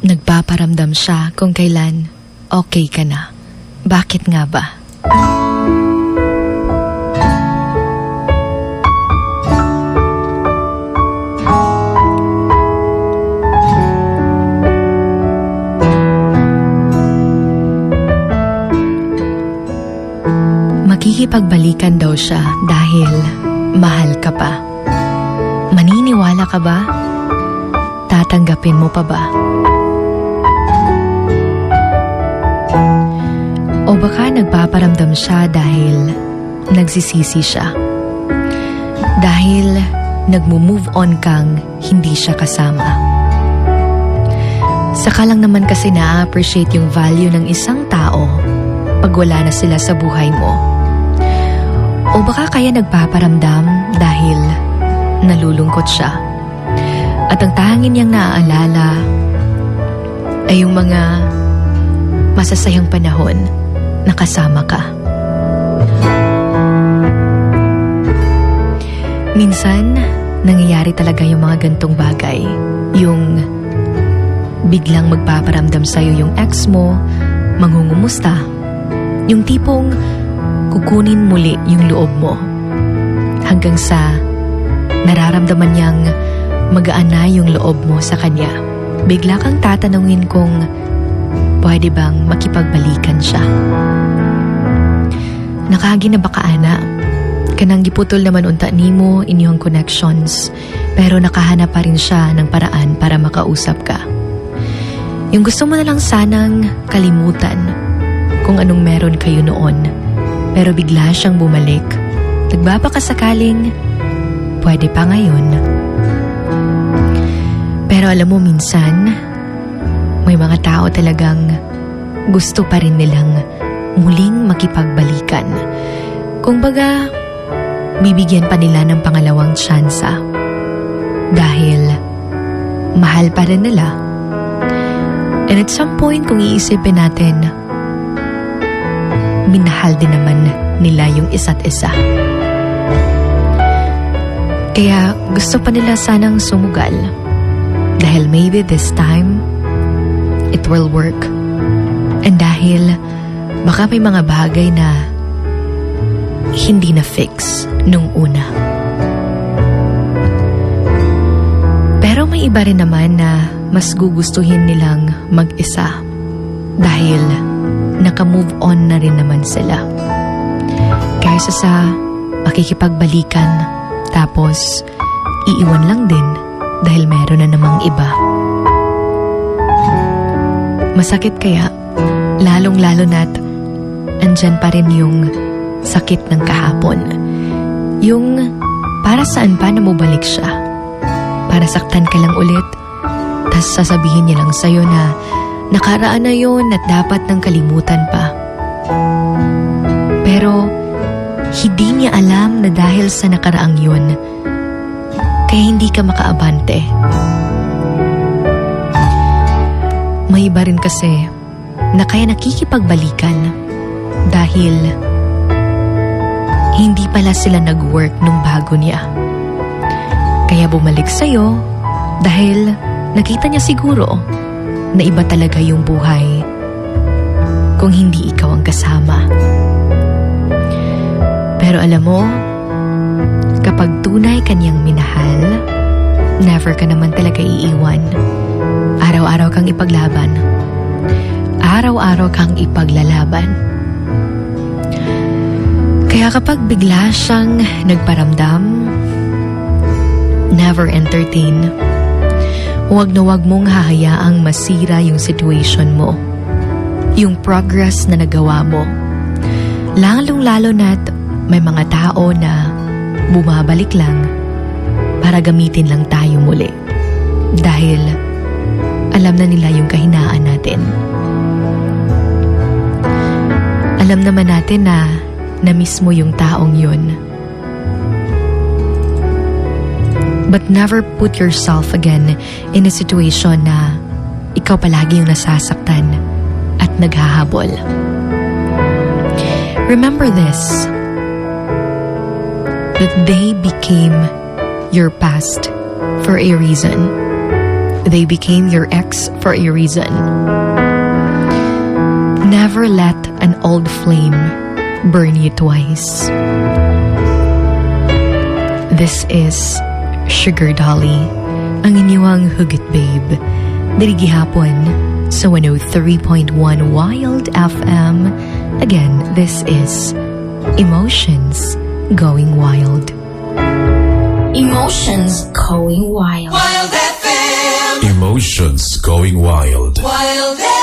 Nagpaparamdam siya kung kailan okay ka na. Bakit nga ba? Makikipagbalikan daw siya dahil mahal ka pa. Maniniwala ka ba? Tatanggapin mo pa ba? Baka nagpaparamdam siya dahil nagsisisi siya. Dahil nagmo-move on kang hindi siya kasama. Saka lang naman kasi na-appreciate yung value ng isang tao pag wala na sila sa buhay mo. O baka kaya nagpaparamdam dahil nalulungkot siya. At ang tanging niyang naaalala ay yung mga masasayang panahon na kasama ka. Minsan, nangyayari talaga yung mga gantong bagay. Yung biglang magpaparamdam sa'yo yung ex mo, mangungumusta. Yung tipong kukunin muli yung loob mo. Hanggang sa nararamdaman niyang magaan na yung loob mo sa kanya. Bigla kang tatanungin kung pwede bang makipagbalikan siya. Nakagi na baka ana, kanang giputol naman unta nimo inyong connections, pero nakahanap pa rin siya ng paraan para makausap ka. Yung gusto mo na lang sanang kalimutan kung anong meron kayo noon, pero bigla siyang bumalik. Nagbabakasakaling pwede pa ngayon. Pero alam mo minsan, may mga tao talagang gusto pa rin nilang muling makipagbalikan. Kung baga, bibigyan pa nila ng pangalawang tsansa. Dahil mahal pa rin nila. And at some point, kung iisipin natin, minahal din naman nila yung isa't isa. Kaya gusto pa nila sanang sumugal. Dahil maybe this time, it will work. And dahil baka may mga bagay na hindi na fix nung una. Pero may iba rin naman na mas gugustuhin nilang mag-isa dahil naka-move on na rin naman sila. Kaysa sa makikipagbalikan tapos iiwan lang din dahil meron na namang iba. Masakit kaya, lalong-lalo na't andyan pa rin yung sakit ng kahapon. Yung para saan pa na balik siya. Para saktan ka lang ulit, tas sasabihin niya lang sa'yo na nakaraan na yon at dapat nang kalimutan pa. Pero hindi niya alam na dahil sa nakaraang yun, kaya hindi ka makaabante. May iba rin kasi na kaya nakikipagbalikan dahil hindi pala sila nag-work nung bago niya. Kaya bumalik sa'yo dahil nakita niya siguro na iba talaga yung buhay kung hindi ikaw ang kasama. Pero alam mo, kapag tunay kanyang minahal, never ka naman talaga iiwan. Ipaglaban. Araw-araw kang ipaglalaban. Kaya kapag bigla siyang nagparamdam, never entertain. Huwag na huwag mong hahayaang masira yung situation mo. Yung progress na nagawa mo. Lalong-lalo na't may mga tao na bumabalik lang para gamitin lang tayo muli. Dahil alam na nila yung kahinaan natin. Alam naman natin na na-miss mo yung taong yun. But never put yourself again in a situation na ikaw palagi yung nasasaktan at naghahabol. Remember this, that they became your past for a reason. They became your ex for a reason. Never let an old flame burn you twice. This is Sugar Dolly, ang inyong hugot babe. Diri gihapon sa 103.1 Wild FM. Again, this is Emotions Going Wild. Emotions going wild. Emotions going wild. Wild eh?